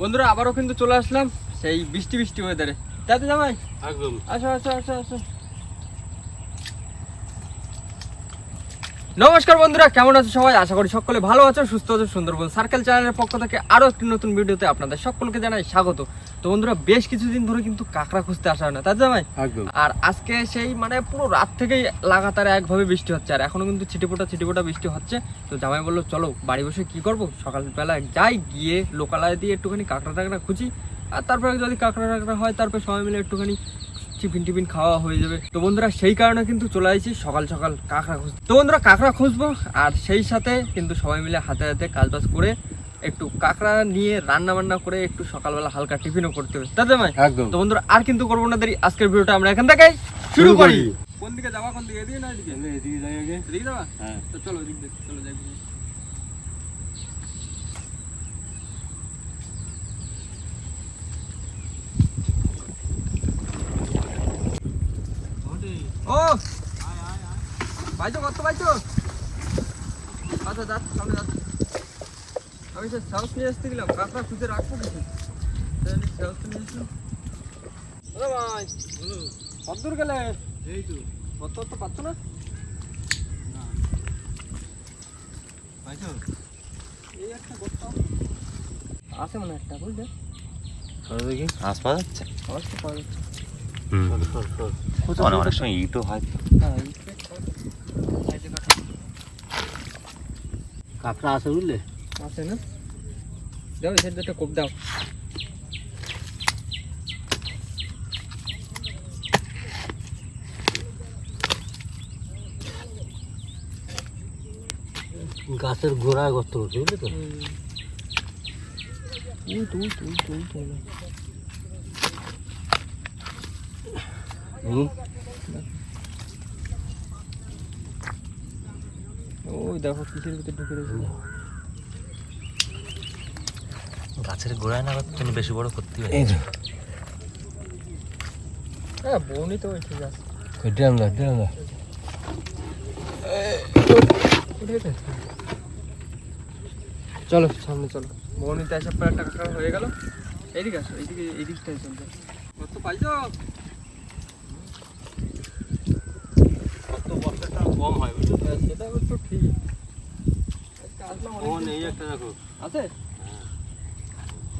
বন্ধুরা আবারও কিন্তু চলে আসলাম সেই বৃষ্টি বৃষ্টি ওয়েদারে তাতে জামাই একদম। আসো আসো আসো আসো। নমস্কার বন্ধুরা কেমন আছো সবাই? আশা করি সকলে ভালো আছো সুস্থ আছো সুন্দরবন সার্কেল চ্যানেলের পক্ষ থেকে আরও একটি নতুন ভিডিওতে আপনাদের সকলকে জানাই স্বাগত। তো বন্ধুরা বেশ কিছুদিন ধরে কিন্তু কাঁকড়া খুঁজতে আসা হয় না। তাই জামাই? আর আজকে সেই মানে পুরো রাত থেকেই লাগাতার একভাবে বৃষ্টি হচ্ছে আর এখনও কিন্তু ছিটেফোঁটা ছিটেফোঁটা বৃষ্টি হচ্ছে। তো জামাই বলল চলো বাড়ি বসে কি করব? সকালবেলা যাই গিয়ে লোকালয় দিয়ে একটুখানি কাঁকড়া টাকড়া খুঁজি আর তারপরে যদি কাঁকড়া টাকড়া হয় তারপর সবাই মিলে একটুখানি টিফিন টিফিন খাওয়া হয়ে যাবে। তো বন্ধুরা সেই কারণে কিন্তু চলে আসছি সকাল সকাল কাঁকড়া খুঁজতে। তো বন্ধুরা কাঁকড়া খুঁজবো আর সেই সাথে কিন্তু সবাই মিলে হাতে হাতে কাজবাজ করে একটু কাঁকড়া নিয়ে রান্না বান্না করে একটু সকালবেলা হালকা টিফিনও করতে হবে। তাতে ভাই? একদম। তো বন্ধুরা আর কিন্তু করব না দেরি। আজকের ভিডিওটা আমরা এখান থেকে শুরু করি। কোন দিকে যাবা কোন দিকে এদিকে না এদিকে? এদিকে যাই আগে। এদিকে যাবা? হ্যাঁ। তো চলো এদিক চলো যাই। ও! পাইছো কত পাইছো আচ্ছা যাচ্ছি সামনে যাচ্ছি। আমি সে সাউথ নিয়ে আসতে গেলাম কাঁকড়া খুঁজে রাখব কিছু সাউথ নিয়ে আসলাম ভাই। কত দূর গেলে? এই তো। কত তো পাচ্ছ না? পাইছো? এই একটা করতে আছে মনে একটা বুঝলে? দেখি। মাছ পাওয়া যাচ্ছে? অবশ্যই পাওয়া যাচ্ছে। সর সর সর অনেক অনেক সময় ইটও হয়। হ্যাঁ কাঁকড়া আছে বুঝলে? আছে না? দাও এই সাইডে একটা কোপ দাও। গাছের গোড়ায় গর্ত করছে বুঝলে তো? তুই তুই তুই তুই তুই ওই দেখো কিসের ভিতরে ঢুকে রয়েছে? গাছের গোড়ায় না তুমি বেশি বড় করতে হবে হ্যাঁ বউনি তো ওই ঠিক আছে। ড্রাম দা ড্রাম দা। চলো সামনে চলো। বউনিতে আসার পর একটা কাঁকড়া হয়ে গেল। এইদিকে আসো এইদিকে এইদিকটাই চলছে কত পাইছো? কত বছরটা কম হয় বুঝলে? হ্যাঁ, সেটা অবশ্য ঠিক। আসলাম অনেক নেই একটা দেখো। আছে?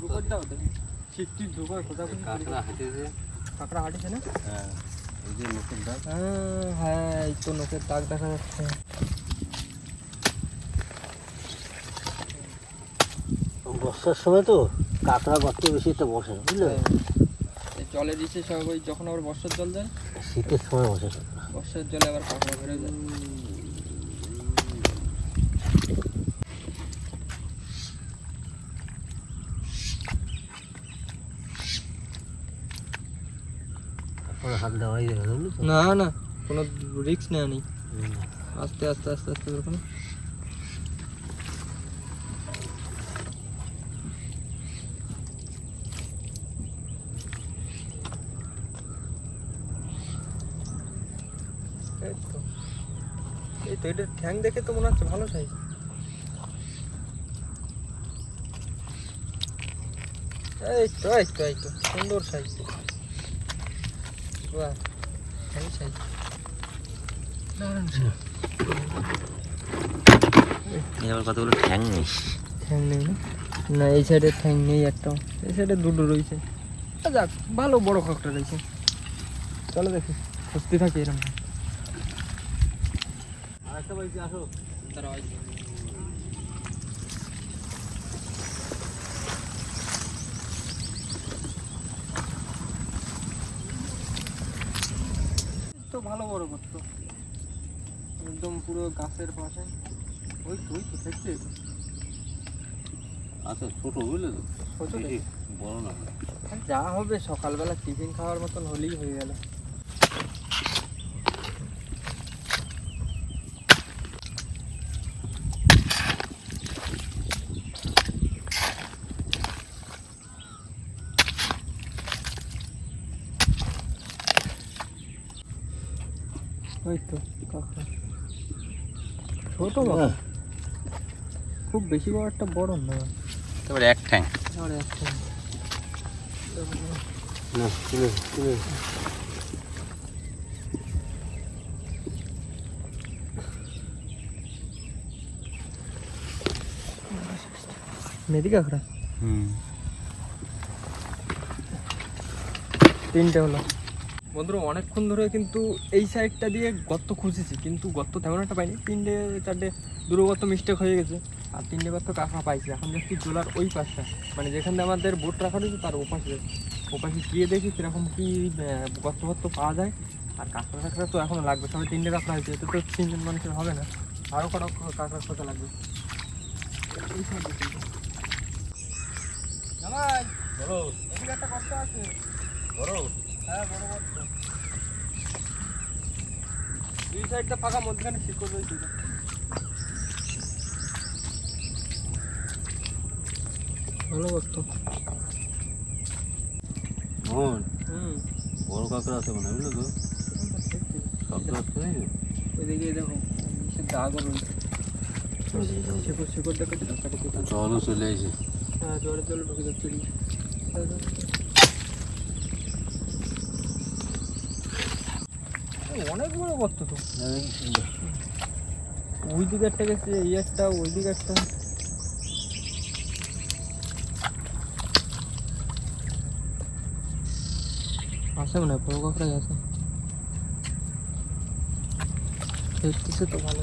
শুরু দাও দেখি ঠিক ঠিক ঢোকার কোথা কাঁকড়া হাঁটেছে কাঁকড়া হাঁটিছে না হ্যাঁ এই যে নতুন দাগ হ্যাঁ হ্যাঁ এই তো নোকের দাগ দেখা যাচ্ছে। বর্ষার সময় তো কাঁকড়া গর্তে বেশি একটা বসে বুঝলে? জলে দিচ্ছে সব ওই যখন আবার বর্ষার জল যায় শীতের সময় বসে। বর্ষার জলে আবার কাঁকড়া বেড়ে যায় এখন হাত দেওয়াই যাবে না না কোনো রিস্ক নেওয়া নেই। আস্তে আস্তে আস্তে আস্তে করে এই তো। এই তো এটা ঠ্যাং দেখে তো মনে হচ্ছে ভালো সাইজ এই তো এই তো এই তো সুন্দর সাইজ এবার কতগুলো ঠ্যাং নেই ঠ্যাং নেই না? না এই সাইডে ঠ্যাং নেই একটা এই সাইডে দুটো রয়েছে। আ যাক ভালো বড় কাঁকড়া রয়েছে চলো দেখি খুঁজতে থাকি এরকম। আরেকটা বাড়িতে আসো। তো ভালো বড় করতো। একদম পুরো গাছের পাশে। ওই তো ওই তো দেখছি। আচ্ছা ছোট বুঝলে তো? ছোট বড় না। যা হবে সকালবেলা টিফিন খাওয়ার মতন হলেই হয়ে গেল ওই তো কাঁকড়া ছোট বাবা। খুব বেশি বড় একটা বড় না। তারপরে এক ঠ্যাং। আর একটা না তুলে তুলে মেদি কাঁকড়া হুম। তিনটে হলো। বন্ধুরা, অনেকক্ষণ ধরে কিন্তু এই সাইডটা দিয়ে গর্ত খুঁজেছি, কিন্তু গর্ত তেমন একটা পাইনি। তিনটে, চারটে দুটো গর্ত মিস্টেক হয়ে গেছে, আর তিনটে গর্ত কাঁকড়া পাইছি। এখন যাচ্ছি জোলার ওই পাশটা। মানে যেখান আমাদের বোট রাখা রয়েছে, তার ওপাশে। ওপাশে গিয়ে দেখি কীরকম কী গর্ত গর্ত পাওয়া যায়। আর কাঁকড়া কাঁকড়া তো এখনও লাগবে সবাই তিনটে কাঁকড়া হয়েছে, এতে তো তিনজন মানুষের হবে না। আরও কটা কাঁকড়া খোঁজা লাগবে। একটা বড় হ্যাঁ বড় দুই সাইডটা ফাঁকা মধ্যখানে শিকড় রয়েছে ভালো গর্ত মন? বড় কাঁকড়া আছে মনে বুঝলো তো? আছে নাকি? এদিকে দেখো সে দাগও রয়েছে শিকড় শিকড় দেখো চলে এসে হ্যাঁ জলের জলে ঢুকে যাচ্ছে এদিকে। এই অনেক বড় গর্ত তো। ওই দিকে একটা গেছে এই একটা ওই দিকে একটা। আছে মনে হয় বড় কাঁকড়াই ফেরতেছে তো ভালো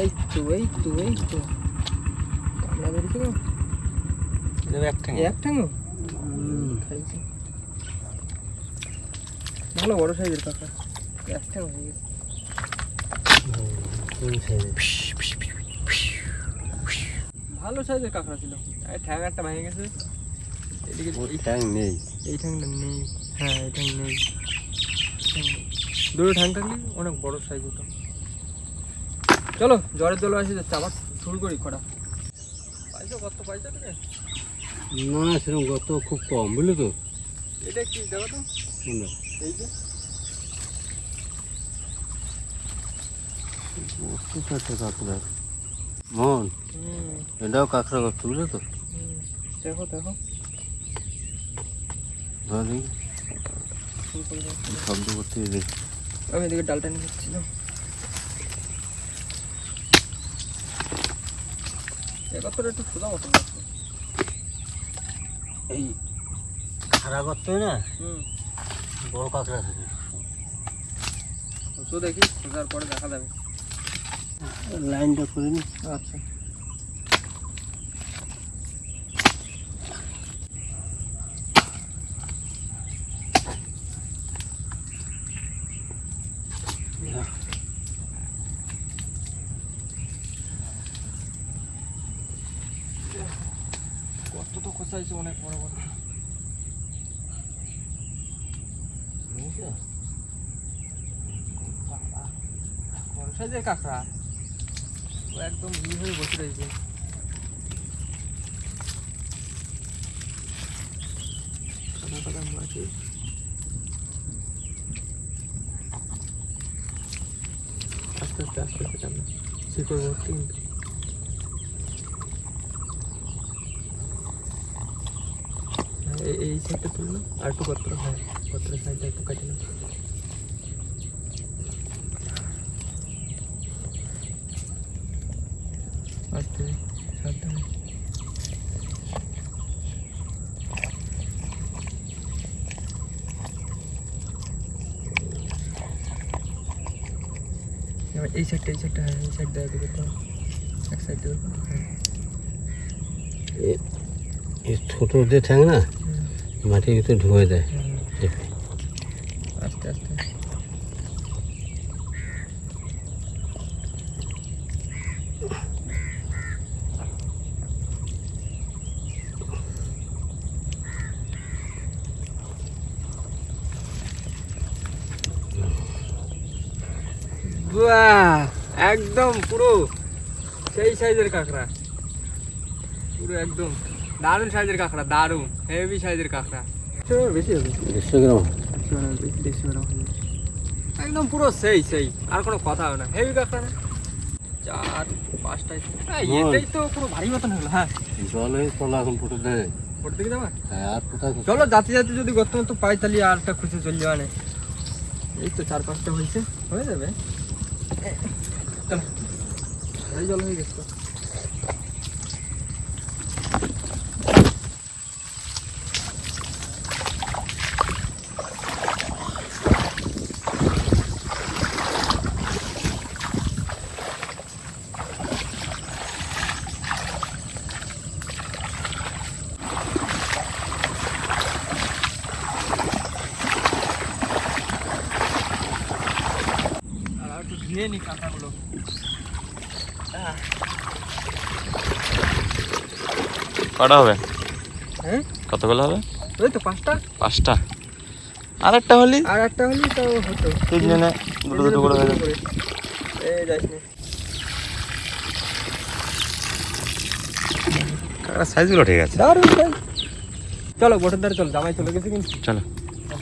এই তো এই তো এই তো কামড়া ধরেছে না এক ঠ্যাং এক খাইছে। ভালো বড় সাইজের কাঁকড়া এক ঠ্যাং হয়ে গেছে। ভালো সাইজের কাঁকড়া ছিল। এই ঠ্যাং একটা ভেঙে গেছে। এদিকে ঠ্যাং নেই। এই ঠ্যাংটা নেই। হ্যাঁ এই ঠ্যাং নেই। দুটো ঠ্যাং থাকলে অনেক বড় সাইজ হতো। চলো জ্বরের জল আসে যাচ্ছে আবার শুরু করি খরা পাইছো কত পাইছো না সেরকম গত খুব কম বুঝলি তো? এটা কি দেখো তো। এই যে। কাঁকড়া মন এটাও কাঁকড়া বুঝলি তো? দেখো দেখো। শব্দ করতে আমি এদিকে ডালটা নিয়ে যাচ্ছিলাম একত্রে একটু সোজা মতো এই খারাপ গর্ত না? হুম। বড় কাঁকড়া থাকে তো দেখি খোঁজার পরে দেখা যাবে। লাইনটা করে নি। আচ্ছা। খোঁচাইছে অনেক বড় বড়। বড় সাইজের কাঁকড়া ও একদম ই হয়ে বসে রয়েছে। সাদা সাদা মাছি আস্তে আস্তে আস্তে আস্তে শিকড় ভর্তি কিন্তু হ্যাঁ, এই- এই সাইডটা তুললো আর একটু পত্র হ্যাঁ পত্র সাইডটা একটু কাটে না আস্তে সাবধানে এবার এই সাইডটা এই সাইডটা হ্যাঁ এই সাইডটা দিকে তো এক সাইড দিয়ে হ্যাঁ এই ছোট যে ঠ্যাং না হুম, মাটির ভিতরে ঢুকে দেয়। আস্তে আস্তে। একদম পুরো সেই সাইজের কাঁকড়া। পুরো একদম। দারুণ সাইজের কাঁকড়া দারুণ। হেভি সাইজের কাঁকড়া। বেশি হবে। দেড়শো গ্রাম একদম পুরো সেই সেই। আর কোনো কথা হবে না। হেভি কাঁকড়া না? চার পাঁচটায়। এটাই তো পুরো ভারী মতন হলো হ্যাঁ। জলে চলা এখন পুরো দেয়। হ্যাঁ? চলো যাতে যাতে যদি গত মতো পাই তাহলে আর একটা খুশি চলে যাওয়া নেই। এই তো চার পাঁচটা হয়েছে। হয়ে যাবে। চলো। এই জল হয়ে গেছে তো। আর একটু ধুয়ে নি কাঁটাগুলো কটা হবে? হ্যাঁ? কতগুলো হবে? ওই তো পাঁচটা। পাঁচটা? আর একটা হলি? আর একটা হলেই তাও হতো। তিনজনে দুটো দুটো করে হয়ে যাবে এই যাইস না। কাঁকড়ার সাইজগুলো ঠিক আছে? দারুণ তাই চলো বোটের ধারে চলো জামাই চলে গেছে কিন্তু। চলো।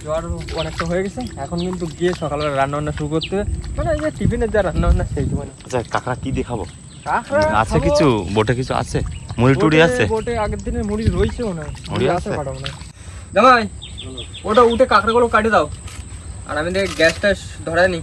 জ্বর অনেকটা হয়ে গেছে। এখন কিন্তু গিয়ে সকালবেলা রান্না বান্না শুরু করতে হবে। মানে এই যে টিফিনের যা রান্না বান্না সেই মানে আচ্ছা কাঁকড়া কি দেখাবো কাঁকড়া আছে কিছু? বোটে কিছু আছে? মুড়ি টুড়ি আছে? বোটে আগের দিনের মুড়ি রয়েছেও না। মুড়ি আছে? পাঠাবো না। জামাই ওটা উঠে কাঁকড়াগুলো কাটে দাও। আর আমি দেখে গ্যাসটা ধরাই নি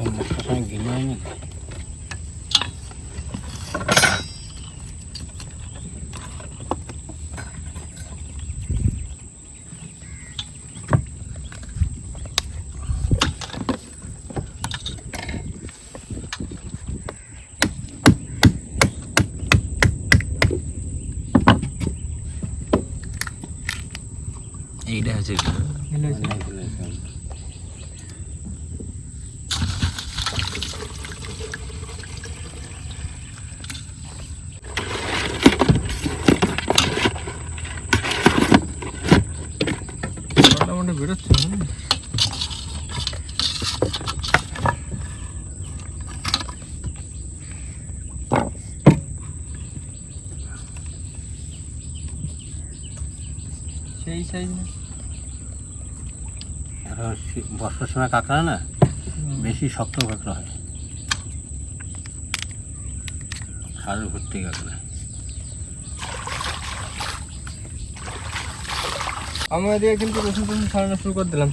এই মশলার সঙ্গে গিলে হয়নি এইটা হচ্ছে অনেক গিলে হয়েছে। মোটামুটি বেরোচ্ছে হুম। সেই সাইজ না শী- বর্ষার সময় কাঁকড়া না বেশি শক্ত কাঁকড়া হয়। সারের ভর্তি কাঁকড়া। আমি এদিকে কিন্তু রসুন টসুন ছাড়ানো শুরু করে দিলাম।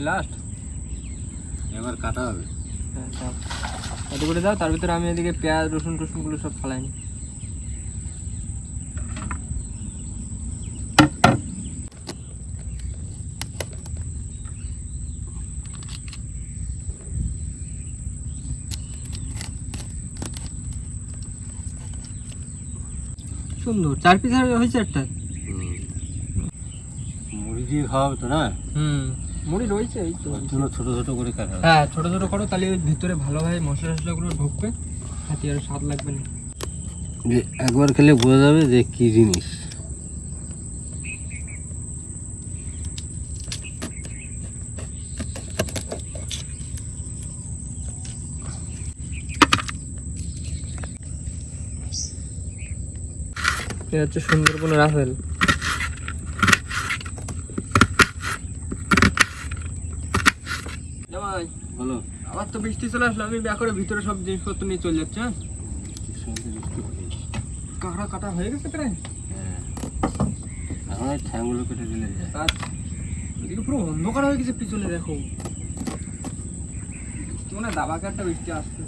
লাস্ট এবার কাটা হবে। হ্যাঁ এত করে দাও তার ভিতরে আমি এদিকে পেঁয়াজ রসুন টসুনগুলো সব ফালাইনি সুন্দর চার পিস হয়েছে একটা? মুড়ি দিয়ে খাওয়া হবে তো না? হুম। মুড়ি রয়েছে এই তো। জন্য ছোটো ছোটো করে কাটা হ্যাঁ ছোট ছোট করো তাহলে ভিতরে ভালোভাবে মশলা টশলাগুলো ঢুকবে। খাতি আর স্বাদ লাগবে না। যে একবার খেলে বোঝা যাবে যে কি জিনিস। এটা হচ্ছে সুন্দরবনের আপেল জামাই আবার তো বৃষ্টি চলে আসলো আমি ব্যাগ করে ভিতরে সব জিনিসপত্র নিয়ে চলে যাচ্ছে হ্যাঁ। কাঁকড়া কাটা হয়ে গেছে প্রায়? হ্যাঁ। এখন ঠ্যাংগুলো কেটে দিলে আচ্ছা। এদিকে পুরো অন্ধকার হয়ে গেছে পিছনে দেখো। না দাবাকে একটা বৃষ্টি আসছে।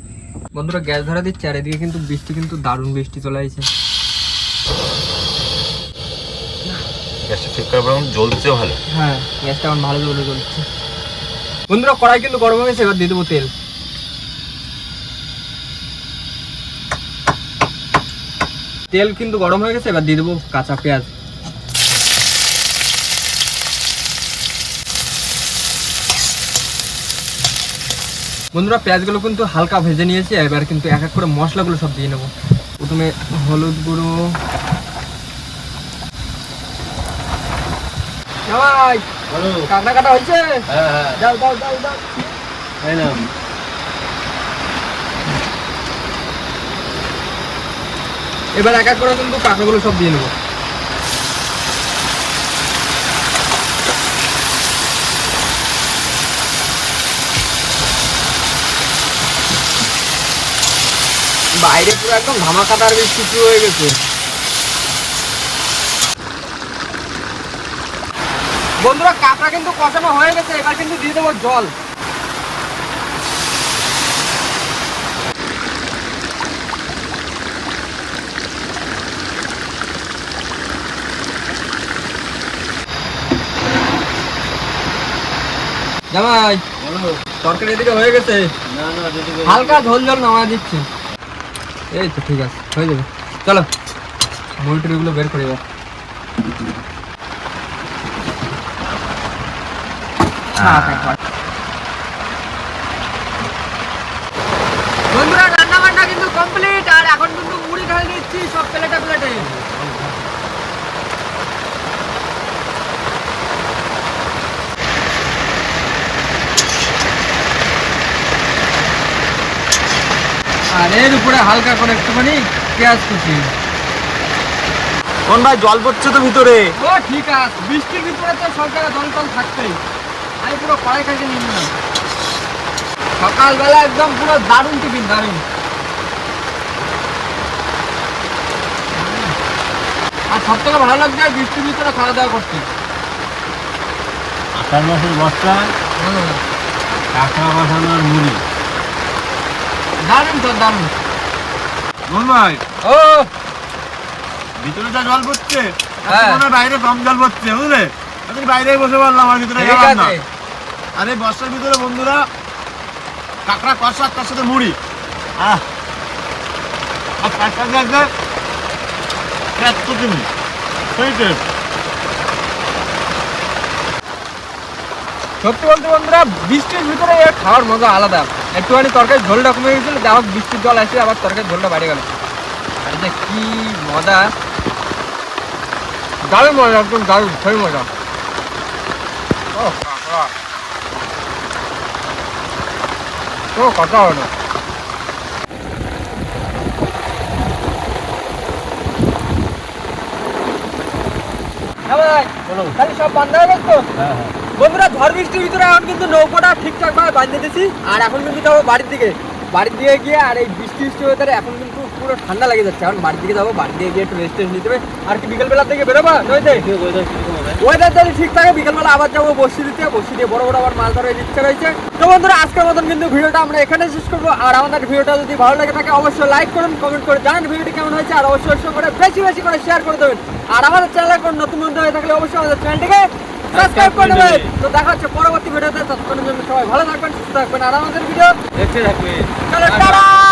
বন্ধুরা গ্যাস ধরা দিচ্ছে আর এদিকে কিন্তু বৃষ্টি কিন্তু দারুণ বৃষ্টি চলে আসছে গ্যাসটা ঠিক করার পর জ্বলছেও ভালো। হ্যাঁ গ্যাসটা এখন ভালো জলে চলছে বন্ধুরা, কড়াই কিন্তু গরম হয়ে গেছে, এবার দিয়ে দেবো তেল। তেল কিন্তু গরম হয়ে গেছে, এবার দিয়ে দেবো কাঁচা পেঁয়াজ। বন্ধুরা, পেঁয়াজগুলো কিন্তু হালকা ভেজে নিয়েছি, এবার কিন্তু এক এক করে মশলাগুলো সব দিয়ে নেব। প্রথমে হলুদ গুঁড়ো। বলো কাঁকড়া কাটা হয়েছে? হ্যাঁ হ্যাঁ। দাও দাও দাও তাই না এবার এক এক করে কিন্তু কাঁকড়াগুলো সব দিয়ে নেব। বাইরে পুরো একদম ধামাকাদার বৃষ্টি শুরু হয়ে গেছে। বন্ধুরা কাঁকড়া কিন্তু কষানো হয়ে গেছে এবার কিন্তু দিয়ে দেবো জল। জামাই তরকারি এদিকে হয়ে গেছে? না না হালকা ঝোল ঝোল নামা দিচ্ছি। এই তো ঠিক আছে হয়ে যাবে। চলো মুড়ি টুড়িগুলো বের করে এবার বন্ধুরা রান্না বান্না কিন্তু কমপ্লিট আর এখন কিন্তু মুড়ি ঢাল দিচ্ছি সব প্লেটে প্লেটে। আর এর উপরে হালকা করে একটুখানি পেঁয়াজ কুচি। কোন ভাই জল পড়ছে তো ভিতরে। ও ঠিক আছে। বৃষ্টির ভিতরে তো জায়গায় জল টল থাকতেই। আমি পুরো কড়াই খাইতে নিয়ে নিলাম। সকালবেলা একদম পুরো দারুণ টিফিন দারুণ। আর সব থেকে ভালো লাগছে বৃষ্টির ভিতরে খাওয়া দাওয়া করতে। আষাঢ় মাসের বস্তা কাঁকড়া বসানোর মুড়ি। দারুণ তো দারুণ। ভাই। ও! ভিতরে যা জল পড়ছে হ্যাঁ। হয় বাইরে কম জল পড়ছে বুঝলে? আমি বাইরে বসে পারলাম আর ভিতরে গেলাম না। আরে বর্ষার ভিতরে বন্ধুরা, কাঁকড়া কষা তার সাথে মুড়ি। আর সত্যি বলতে বন্ধুরা, বৃষ্টির ভিতরে খাওয়ার মজা আলাদা। একটুখানি তরকারি ঝোলটা কমে গেছিল যা হোক, বৃষ্টির জল আসে, আবার তরকারি ঝোলটা বাড়ে গেল। আর যে কি মজা। দারুণ মজা, একদম দারুণ, সেই মজা। ও কাকা তো কথা হয় না হ্যাঁ হয়ে হ্যাঁ হ্যাঁ। বন্ধুরা ঝড় বৃষ্টির ভিতরে এখন কিন্তু নৌকোটা ঠিকঠাক ভাবে বাঁধিয়ে দিয়েছি আর এখন কিন্তু যাব বাড়ির দিকে। বাড়ির দিকে গিয়ে আর এই বৃষ্টি বৃষ্টি ওয়েদারে এখন কিন্তু পুরো ঠান্ডা লেগে যাচ্ছে। এখন বাড়ির দিকে যাব বাড়ির দিকে গিয়ে একটু রেস্ট টেস্ট নিতে হবে। আর কি বিকেলবেলা থেকে বেরোবা? নইতে ওয়েদার যদি ঠিক থাকে বিকেলবেলা আবার যাব বসি দিতে। বসি দিয়ে বড় বড় আবার মাছ ধরার ইচ্ছা রয়েছে। তো বন্ধুরা আজকের মতন কিন্তু ভিডিওটা আমরা এখানে শেষ করব। আর আমাদের ভিডিওটা যদি ভালো লাগে থাকে অবশ্যই লাইক করুন কমেন্ট করে জানান ভিডিওটি কেমন হয়েছে। আর অবশ্যই অবশ্যই করে বেশি বেশি করে শেয়ার করে দেবেন। আর আমাদের চ্যানেলে কোনো নতুন বন্ধু হয়ে থাকলে অবশ্যই আমাদের চ্যানেলটিকে সাবস্ক্রাইব করে নেবেন। তো দেখা হচ্ছে পরবর্তী ভিডিওতে। ততক্ষণের জন্য সবাই ভালো থাকবেন সুস্থ থাকবেন। আর আমাদের ভিডিও দেখতে থাকবে চলো টাটা